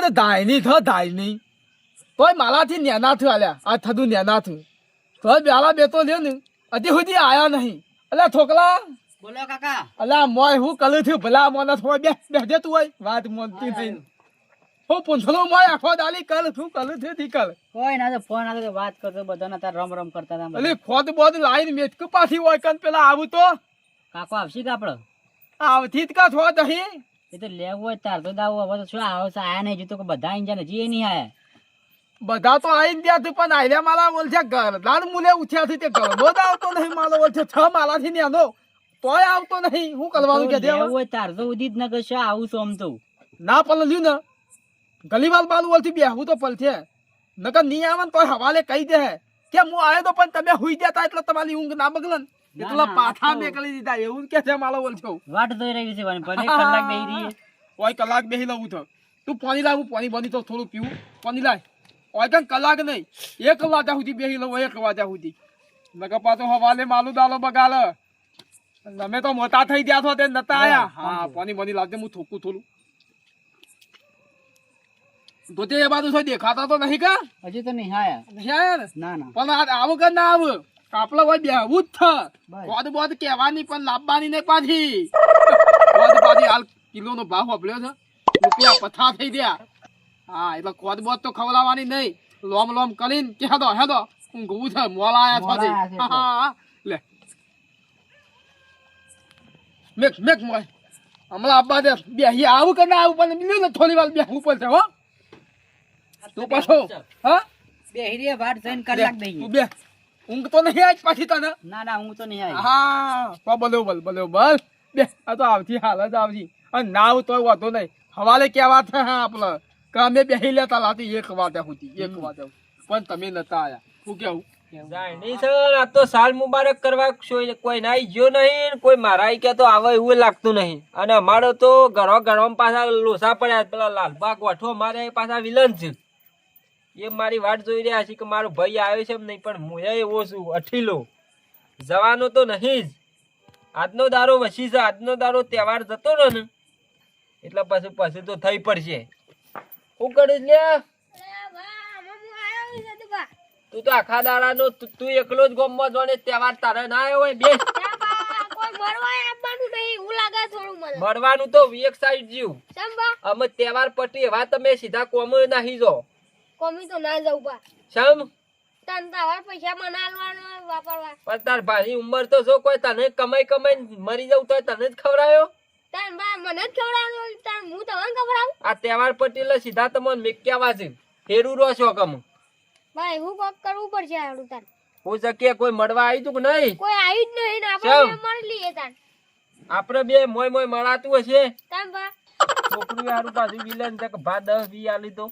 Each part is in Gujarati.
અરે ધાયની થ ધાયની તોય માલાથી નેના થયું આલ્યા આ થતું નેના થયું. તોય બેલા બે તો લ્યો ને. હજી સુધી આયા નહીં. અલ્યા થોકલા બોલો કાકા. અલ્યા મોય હું કલું થયું ભલા મોને થોડો બે બેજે તું હોય વાત મોનતી થઈ. હું. પૂંછલો મોય આખો દાલી કલ શું કલું થયું તી કલ. કોઈ ના ફોન આવ્યો તો વાત કરતો બધાને તાર રમ રમ કરતા હતા. અલી ખોદ બોદ લાઈન મેચકું પાછી હોય કન પેલા આવું તો. કાકો આવશે કાપડ આપડે? આવથી જ કા થો દહીં? એ તો લેવું હોય તાર તો દાવો હવે તો શું આવો છે આયા નહીં જોતો કે બધા જાય હજી એ નહીં આયા. બધા તો આવી ગયા થી પણ આયલા માલા બોલ છે ગરદાન મુલે ઉઠ્યા છે તે ગરબો જ આવતો નહીં માલો બોલ છે છ માલાથી નેનો. તોય આવતો નહીં. હું કરવાનું કે તો લેવું હોય તાર તો ઉદિત ન કશે આવું છું આમ તો. ના પલ લ્યું ને. ગલીવાલ બાલ બોલથી બેહવું તો પલ છે નકર નહીં આવે ને તોય હવાલે કહી દે. કે હું આવ્યો તો પણ તમે હુઈ જતા એટલે તમારી ઊંઘ ના બગલન. એટલે આ મેકલી દીધા એવું કે છે માલો બોલ છો વાટ જોઈ રહી છે પણ ભલે કલાક બેહી રહી ઓય કલાક બેહી લઉં તો તું પાણી લાવું પાણી બની તો થોડું પીવું. પાણી લાય. ઓય કન કલાક નહીં એક વાજા સુધી બેહી લઉં એક વાજા સુધી. નકર પાછો હવાલે માલું દાલો બગાલ તમે તો મોટા થઈ ગયા છો તે નતા આયા. હા પાણી બની લાવજે હું થોકું થોડું. તો તે એ બાજુ દેખાતા તો નહીં કા? હજી તો નહીં આયા. નહીં આયા ને? ના ના. પણ આવું કે ના આવું. કાપલા હોય બેહવું જ. બોધ બોધ કહેવાની પણ લાવવાની નહીં પાછી. બોધ પાછી હાલ કિલો નો ભાવ વાપર્યો છે. રૂપિયા પથા થઈ ગયા. હા એટલે કોદ બોદ તો ખવડાવવાની નહીં. લોમ લોમ કરીને કે હેદો હેદો ઊંઘવું છે મોલા આયા છો હા, હા, હા. લે. મેક મેક મોય હમણાં આપવા દે. બેહી આવું કે ના આવું પણ મિલ્યું ને થોડી વાર બેહવું પડશે હો. તું પાછો હા? બેહી રહી વાટ જોઈને કલાક તું દઈએ. બે ઊંઘ તો નહીં આજ પાછી તને? ના ના ઊંઘ તો નહીં આવી. હા તો બલ્યો બલ બલ્યો બોલ બે આ તો આવતી હાલ જ આવતી અને નાવ તો વાંધો નહીં. હવાલે કેવા છે હા આપણે. કે અમે બેહી લેતા લાતી એક વાત સુધી એક વાત પણ તમે નતા આયા. શું કેવું? જાણી છે આ તો સાલ મુબારક કરવા કોઈ કોઈ ના ગયો નહીં કોઈ મારા કે તો આવે એવું લાગતું નહીં. અને અમારો તો ઘરો ઘરો પાછા લોસા પડ્યા પેલા લાલબાગ વઠો મારે પાછા વિલન છે. એ મારી વાટ જોઈ રહ્યા છે કે મારો ભાઈ આવ્યો છે એમ નહીં પણ હું એવો છું અઠીલો. જવાનો તો નહીં જ. આજનો દારો વસી છે આજનો દારો તહેવાર જતો રહ્યો ને એટલે પછી પછી તો થઈ પડશે. શું કરીશ લે તું તો આખા દાડાનો તું એકલો જ ગોમમાં જોને તહેવાર તારે ના આવ્યો હોય બે મળવાનું તો એક સાઈડ જીવ અમે તહેવાર પટી એવા તમે સીધા કોમ નાહી જો. સમ પણ તાર ભાઈ ઉંમર તો જો કોઈ તને કમાઈ કમાઈ મરી જવું તો તને જ ખવડાયો? આ તહેવાર પટેલ સીધા તમને મેક્યાવા છે ફેરું રો છો કમ ભાઈ હું કોક કરવું પડશે આડું તાર. હું શક્ય કોઈ મળવા આવી તું કે નહીં? કોઈ આવી જ નહીં ને આપણે બે મળી લઈએ તાર. આપણે બે મોય મોય મળાતું હશે. તાર બા. છોકરી હારું પાછું વિલન છે કે ભા દસ વી આલી તો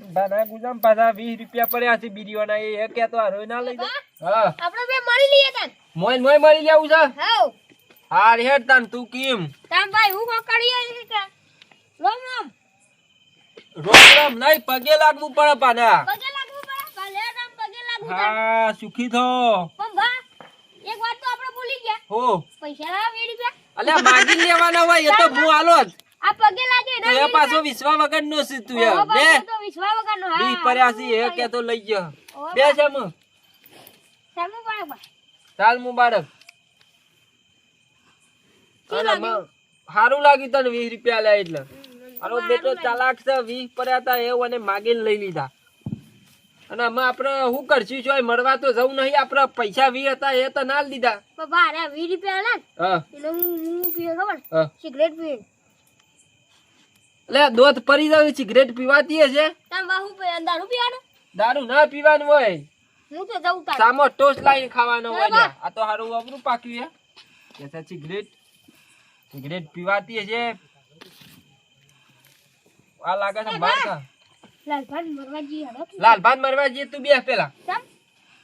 ભાના ગુજામ પાછા વીસ રૂપિયા પડ્યા છે બીડીઓના એ કે તો હારો ના લઈ જાય હા. આપણે બે મળી લઈએ તાર મોય મોય મળી લેવું છે હાઉ હાર હેડ તાન તું કેમ? તાર ભાઈ હું કોક કરીએ કે રોમ રોમ. રોમ રોમ નહીં પગે લાગવું પડે પાના પગે લાગવું પડે? ભલે રામ પગે લાગવું હા સુખી થો. પણ ભા એક વાત તો આપણે ભૂલી ગયા. હો. પૈસા લાવ વીસ રૂપિયા? અલ્યા માગી લેવાના હોય એ તો હું આલો જ. આ પગે લાગે એ પાછો વિશ્વા વગર નો છે તું એ બે તો વિશ્વા વગરનો હા બી પડ્યા છે એ કે તો લઈ ગયો બે છે મુ ચાલ ભાઈ ચાલ મુબારક. હારું લાગ્યું તને વીસ રૂપિયા લે એટલે. અરે બેટો ચાલાક છે વીસ પડ્યા હતા એવું અને માગીને લઈ લીધા. અને અમે આપણે શું કરશું છો મળવા તો જવું નહીં આપણે પૈસા વી હતા એ તો ના લીધા અરે વીસ રૂપિયા લે હા. એટલે હું પીએ ખબર? સિગરેટ પીવે એટલે દોધ પડી જાય સિગરેટ પીવાતી હશે દારૂ પીવાનો? દારૂ ના પીવાનું હોય. હું તો જઉં સામો ટોસ્ટ લાઈને ખાવાનો હોય આ તો હારું અબરું પાક્યું હે કે સિગરેટ સિગરેટ પીવાતી હશે આ લાગે છે બાર કા લાલભાન મરવા જઈએ લાલભાન મરવા તું બે પેલા.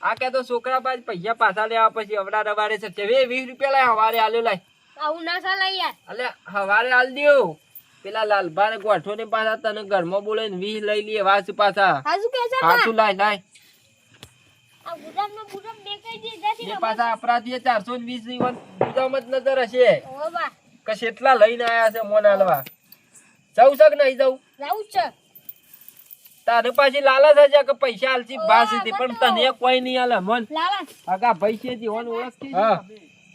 આ કે તો છોકરા બાદ પૈસા પાછા લેવા પછી અવડા રવાડે છે. તે વીસ રૂપિયા લાય હવારે આલ્યો લાય. આવું ના ચાલે યાર. અલે હવારે આલ દ્યો. પેલા લાલભાન ગોઠો ને પાછા તને ઘરમાં બોલે વીસ લઈ લઈએ વાસ પાછા. હાજુ હાચું લાય લાય. પાછા અપરાધી ચારસો ને વીસ ગુદામ જ નજર હશે. કશે એટલા લઈને આયા છે મોન હાલવા. જવું છે કે નહીં જવું? જવું છે. તારે પાછી લાલચ હશે કે પૈસા આલસી ભાસ હતી પણ તને કોઈ નહીં હાલે મન. લાલા આગા ભાઈ છે જીવન ઓળખતી હા.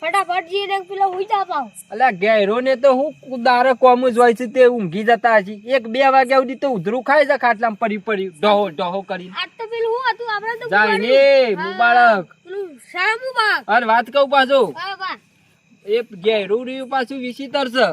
ફટાફટ જઈને પેલો હુઈ જતા અલ્યા ગેરો ને તો હું કુદારે કોમ જ હોય છે તે ઊંઘી જતા છે એક બે વાગ્યા સુધી તો ઉધરું ખાય છે ખાટલામાં પડી પડી ડહો ડહો કરી આ તો પેલું હું હતું આપણે તો જાય ને મુબારક. પેલું મુબારક. અરે વાત કહું પાછું? એ ગેરું રહ્યું પાછું વિસી છે.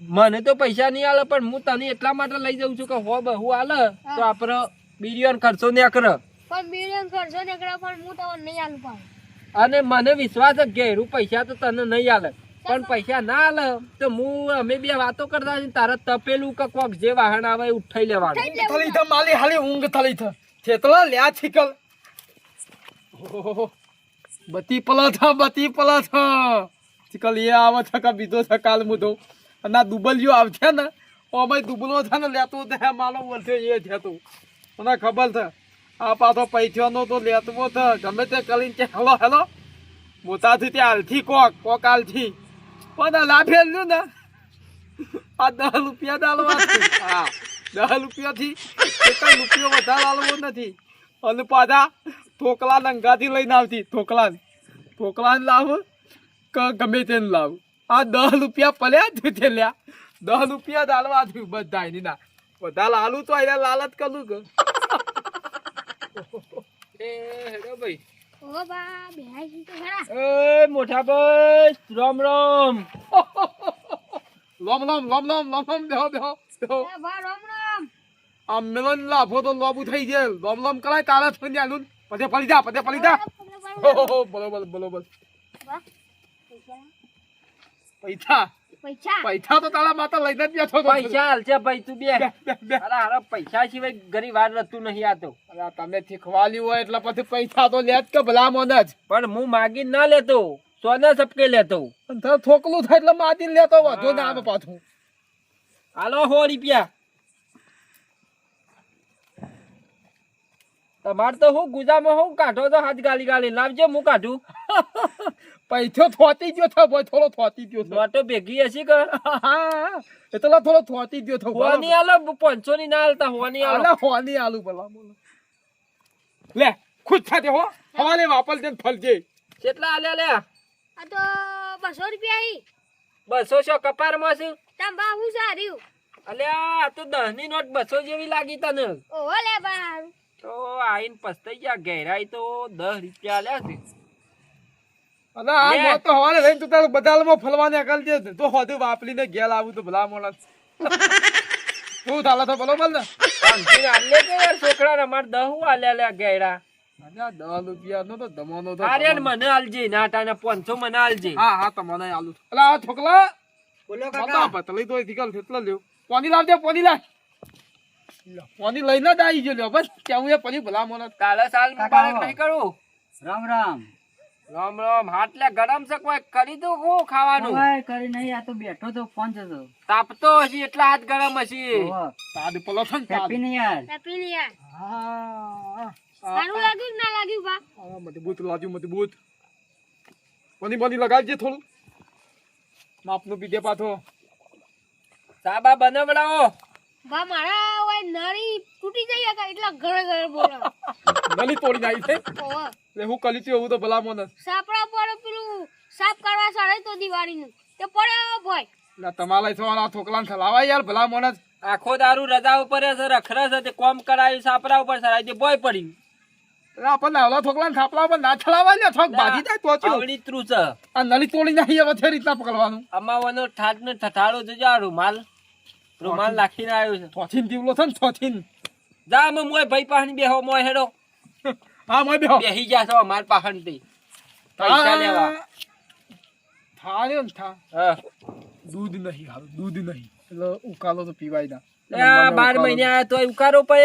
મને તો પૈસા નહીં આલે પણ હું તને એટલા માટે લઈ જઉં છું કે હો બહુ આલે તો આપણે બિલિયન ખર્ચો ને કરે પણ મિલિયન ખર્ચો ને પણ હું તમને નહીં આલું પાડું અને મને વિશ્વાસ ઘેરું પૈસા તો તને નહીં આલે. પણ પૈસા ના આલે તો હું અમે બે વાતો કરતા તારે તપેલું કે કોક જે વાહન આવે એ ઉઠાઈ લેવાનું. થલી થ માલી હાલી ઊંઘ થલી થ. થેતલા લ્યા છીકલ. બતી પલા થ બતી પલા થ. છીકલ એ આવે છે કે બીજો છે કાલ મુધો. અને દુબલિયો આવશે ને ઓમાં દુબલો છે ને લેતો તે માલો બોલશે એ છે તું. મને ખબર છે. આ પાછો પૈસાનો તો લેતવો તો ગમે તે કરીને કે, હેલો હેલો. મોટાથી તે આલથી કોક કોક આલથી. પણ આ લાભેલું ને. આ દસ રૂપિયા ડાલવા હા દસ રૂપિયાથી એક રૂપિયો વધારે આલવો નથી. અને પાછા ઠોકલા નંગાથી લઈને આવતી ઠોકલા ઠોકલા લાવ કે ગમે તેને લાવ. આ દસ રૂપિયા પલ્યા છે લ્યા. દસ રૂપિયા ડાલવા થયું બધા એની ના. વધારે લાલું તો અહીંયા લાલચ કરું કે. એ હેડો ભાઈ ઓ બા બેહાઈ તો ખરા એ મોટા ભાઈ રામ રામ. લોમ લોમ લોમ લોમ લોમ લોમ બેહો બેહો એ બા રામ રામ આમ મેલન લાભો તો લોબુ થઈ જાય લોમ લોમ કરાય પૈસા પૈસા? પૈસા તો તારા માતા લઈને જ બેઠો. પૈસા હાલશે ભાઈ તું બે. અરે અરે પૈસા સિવાય ગરીબ વાર રહેતું નહીં આ તો. અરે તમે શીખવાલ્યું હોય એટલે પછી પૈસા તો લે જ કે ભલા મોન જ. પણ હું માગી ના લેતો. સોને સપકે લેતો. થોકલું થાય એટલે માગી લેતો વધુ ના આવે પાછું. હાલો હો રૂપિયા. તમારે તો હું ગુજામાં હું કાઢો તો હાથ ગાલી ગાલી. લાવજો હું કાઢું. પૈસો થોતી ગયો થો ભાઈ થોડો થોતી ગયો થો. નોટો ભેગી હશે કે? એટલે થોડો થોતી ગયો થો હોની આલો પાંચસો ની ના આલતા હોની આલો. આલા હોની આલુ ભલા લે ખુદ થાતે હો. હવાલે વાપલ દે ફલજે કેટલા આલે લે આ તો બસો રૂપિયા આઈ. બસો કપારમાં છે? તમ બા હું સાર્યું. અલ્યા આ તો દસની નોટ બસો જેવી લાગી તને. ઓહો લે બા તો આઈને પસ્તાઈ ગયા ગહેરાઈ તો દસ રૂપિયા આલ્યા છે. અને આ. મોત તો હવાલે લઈને તું તારે બદાલમાં ફલવાને અકલ દે તો હોદે વાપરીને ઘેર આવું તો ભલા મોણ તું તાલા તો બરોબર ને. પાંચસો આલે કે યાર છોકરા અમાર દહ હું આલ્યા લે ગહેરા અને આ દસ રૂપિયાનો તો દમોનો તો અરે મને આલજે મને આલજે. હા હા તમને આલુ અલા આ છોકલા બોલો કાકા. પતલી તો લ્યો. પાણી લાવજે પોની લાવ પોની લઈને જ આવી ગયો લ્યો. બસ કેવું એ પછી ભલા મોણ કાલે સાલ મુબારક નહીં કરું? રામ રામ. રામ રામ હાટલે ગરમ છે કોઈ કરી દઉં હું ખાવાનું? ઓય, કરી નહીં આ તો બેઠો તો ફોન જતો તાપતો હશે એટલા હાથ ગરમ હશે. તાદ પલો છે. હેપી નહીં યાર હેપી નહીં યાર હા. સારું લાગ્યું ના લાગ્યું બા? આ મજબૂત લાગ્યું મજબૂત. પાણી પાણી લગાડજે થોડું. માપનું પીધે પાથો સાબા બનાવડાવો. બા મારા ઓય નળી તૂટી જઈ હતા એટલા ઘરે ઘરે બોલો ગલી તોડી નાખી છે? ઓહો હું કલી છું એવું તો ભલા મોન સાપડા પર પેલું સાફ કરવા સાડે તો દિવાળીનું. તે પડ્યો ભાઈ. ના તમારા સવાના છોકરાને થલાવા યાર ભલા મોન આખો દારૂ રજા ઉપર છે રખડે છે તે કોમ કરાયું સાપરા ઉપર સરાય તે બોય પડી. આપણને આવલા છોકરાને થાપલા પર ના થલાવા ને થોક ભાજી જાય તો ચો આવડી ત્રુ છે. આ નળી તોડી જાય હવે છે રીતના પકડવાનું. અમાવાનો ઠાઠ ને ઠઠાડો જોજો આ રૂમાલ રૂમાલ નાખીને આવ્યો છે. થોથીન દીવલો છે ને થોથીન જા મે મોય ભાઈ પાહન બેહો મોય હેડો. હા મોય બેહો. બેહી જા છો અમાર પાહનથી પૈસા લેવા. થાળ્યો ને થા હા. દૂધ નહીં હાલ દૂધ નહીં. એટલે ઉકાલો તો પીવાય ના. બાર મહિને આયા તો ઉકારો પે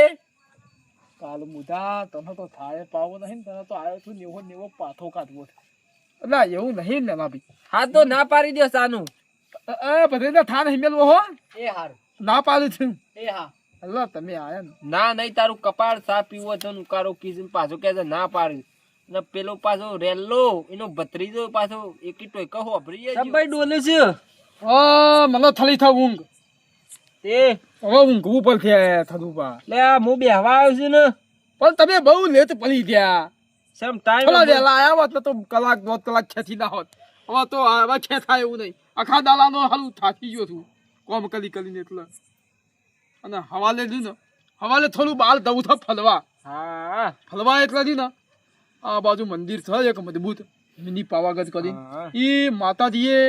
કાલ મુદા તને તો થાળે પાવો નહીં તને તો આવ્યો છું નેવો નેવો પાથો કાઢવો ના એવું નહીં ને ભાભી હાથ તો ના પાડી દે સાનું. એ બધે થા નહીં મેલવો હો. એ હારું. ના પાડું છું. એ હા. એટલે તમે આયા ને. ના નહીં તારું કપાળ સા પીવો છો ઉકારો કીધું પાછો કે ના પાડ્યું. ને પેલો પાછો રેલ્લો એનો ભત્રીજો પાછો એકી ટોયકો હોભરી જાય ભાઈ ડોલે છે. ઓ મને થલી થા ઊંઘ. તે હવે ઊંઘવું થતું પા. લે આ હું બેહવા આવ્યો છું ને. પણ તમે બહુ લેટ પડી ગયા. સમ ટાઈમ આયા હોત તો કલાક દોઢ કલાક ખેંચી ના હોત. હવે તો હવે ખેંચાય એવું નહીં. આખા દાલાનો હાલું થાકી ગયો છું. કોમ કરી કરીને એટલે. અને હવાલે રહ્યું ને હવાલે થોડું બાલ દઉં છે ફલવા. હા. ફલવા એટલે દી ને આ બાજુ મંદિર છે એક મજબૂત મિની પાવાગઢ કરી. એ માતાજીએ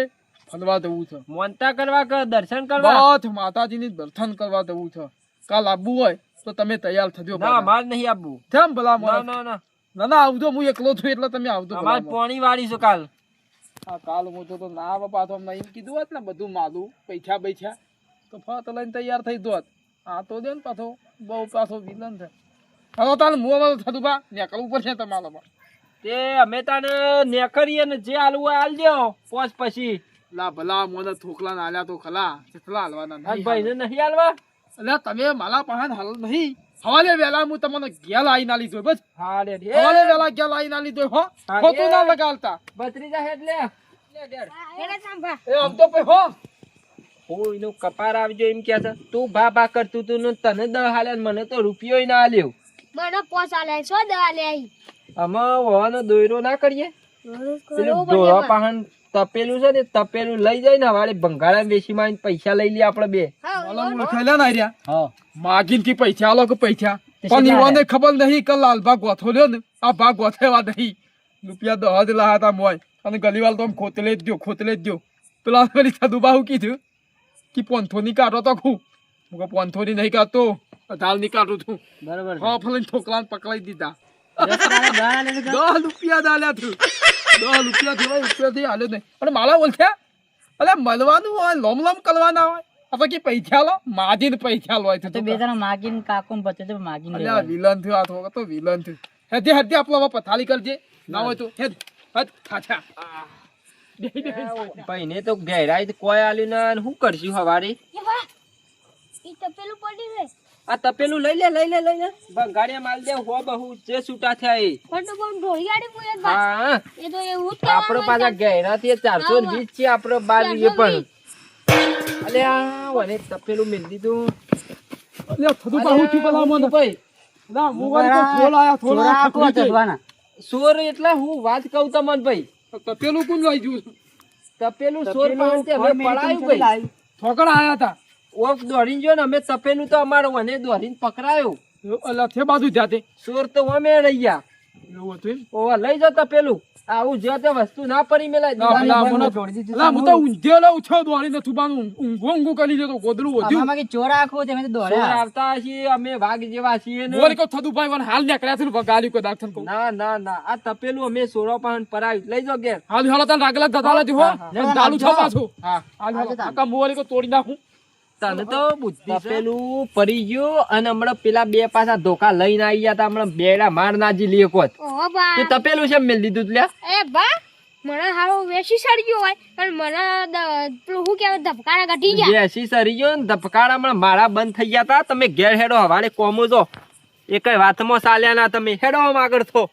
ફલવા દવું છે. મોનતા કરવા કે દર્શન કરવા? બસ માતાજીની દર્શન કરવા દવું છે. કાલ આવવું હોય તો તમે તૈયાર થજો ના માર નહીં આવવું કેમ ભલા ના ના ના. ના ના આવજો હું એકલો છું એટલે તમે આવજો માણસ. પોણી વાળી છું કાલ. આ કાલ હું તો ના આવે પાછો અમને એમ કીધું હોત ને બધું માલું પૈસા પૈસા તો ફત લઈને તૈયાર થઈ દોત આ તો દે ને પાછો બહુ પાછો વિલન છે. હવે તારે મું થતું બા નેકળવું પડશે તમારો પણ. તે અમે તને નેકળીએ ને જે આલવું આલજો પોચ પછી. લા ભલા મને થોકલા ના આલ્યા તો ખલા કેટલા હાલવાના આ નહીં આલવા એટલે તમે મારા પાસે હાલ નહીં. હવાલે વેલા હું તમને ગેલ આઈ ના લીધો બસ. લે. વેલા ગેલ આઈ ના લીધો હો. ખોટું. ના લગાડતા. ભત્રીજા હેડ લે. લે ડેડ. એને સાંભા એ આમ તો પે હો. હો એનું કપાર આવજો એમ કે છે. તું ભા ભા કરતું તું ને તને દહ હાલે મને તો રૂપિયો ના આલ્યો. મને પોસ આલે છો દવા આલે આઈ. અમે વવાનો દોયરો ના કરીએ? પેલું દોરા પાહન તપેલું છે ને તપેલું લઈ જાય ને વાળે ભંગાળા બેસી માં પૈસા લઈ લે આપણે બે. હા. માગીન કી પૈસા આલો કે પૈસા તે પણ કેટલા ઈવાને ખબર નહીં કે લાલ ભાગ ગોથો લ્યો ને. આ ભાગ ગોથેવા નહીં. રૂપિયા દહ જ લાયા હતા મોય. અને ગલીવાલ તો આમ ખોતલે જ દો ખોતલે જ દો પેલા પેલી થદુબા હું કીધું કે પોંથો ની કાઢો તો ખું હું કે પોંથો ની નહીં કાઢતો. અઢારની કાઢું છું. બરાબર હા ફલે ઠોકલા પકડાઈ દીધા. દસ રૂપિયા દાલ્યા તું દહ રૂપિયા થયા રૂપિયા થી હાલ્યો નહીં. અને માલા ઓળખ્યા? અલે મળવાનું હોય લોમ લોમ કરવાના હોય. આપણે કે પૈસા લો માજીને પૈસા લો તો બે જણા માગીને કાકુને બચે તો માગીને અલ્યા. વિલન થયો આ થોડો તો વિલન થયો. હેડે હેડે આપણો હવે પથારી કરજે. ના હોય તો હેડ હટ ખાચા બેહી બેહી ભાઈને તો ગહેરાઈ કોઈ આલ્યું ના અને શું કરશું હવારે? ઈ તો પેલું પડી રે આ તપેલું લઈ લે લઈ લે લઈ લે. ભંગાડિયા માલ દે હો બહુ જે છૂટા થાય એ. પણ તો પણ ઢોળી આડી પૂરે હા એ તો એવું જ આપણો પાછા ગહેરા થી ચારસો ને વીસ છે આપણો બાર વીએ પણ. અલે આ વને તપેલું મેલ દીધું અલ્યા થતું પાહું થી પેલા મને ભાઈ ના હું તો થોલ આયા થોલ આખો ખકડી સોર એટલે હું વાત કહું તમને ભાઈ તપેલું પેલું કોણ લઈ ગયું તપેલું સોર પાસે અમે પડાયું ભાઈ ઠોકર આયા હતા ઓફ દોડીને જો ને અમે તપેલું તો અમારે વને દોડીને પકડાયું અલ્યા બાજુ જાતે સોર તો અમે રહી ગયા એવું હતું એમ? ઓવા લઈ જતા તપેલું આવું જે તે વસ્તુ ના પડી મેલાય ના, દિવાળી ના, પર મને- છોડી દીધું અલા, હું તો ઊંધેલો ઉછો દોડીને થુબાનું ઊંઘો ઊંઘો કરી દેતો ગોદડું વધ્યું. આમાં કે આખો તમે તો દોડ્યા. આવતા છીએ અમે વાઘ જેવા છીએ ને. બોલ કહો થતું ભાઈ હાલ નીકળ્યા છે કે દાખલ ના ના ના આ તપેલું અમે સોરો પાન પરાવી લઈ જાઓ ઘેર. હાલ રાગલા ધતાલા જો હો. હા. છો પાછું હા હાલ હાલો. હાલ કો તોડી નાખું. તને તો બુદ્ધિ પેલું પડી ગયો અને હમણાં પેલા બે પાછા ધોકા લઈને આવી ગયા તા હમણાં બેડા માર નાજી લે કોત તપેલું છે મેલ દીધું લ્યા? એ બા મને હારો વેસી સરી ગયો હોય પણ મને પેલું શું કહેવાય ધબકારા ઘટી ગયા. વેસી સરી ગયો ને હમણાં મારા બંધ થઈ ગયા તા. તમે ઘેર હેડો હવાડે કોમો છો એક વાતમાં ચાલ્યા ના તમે. હેડો આમ આગળ થો.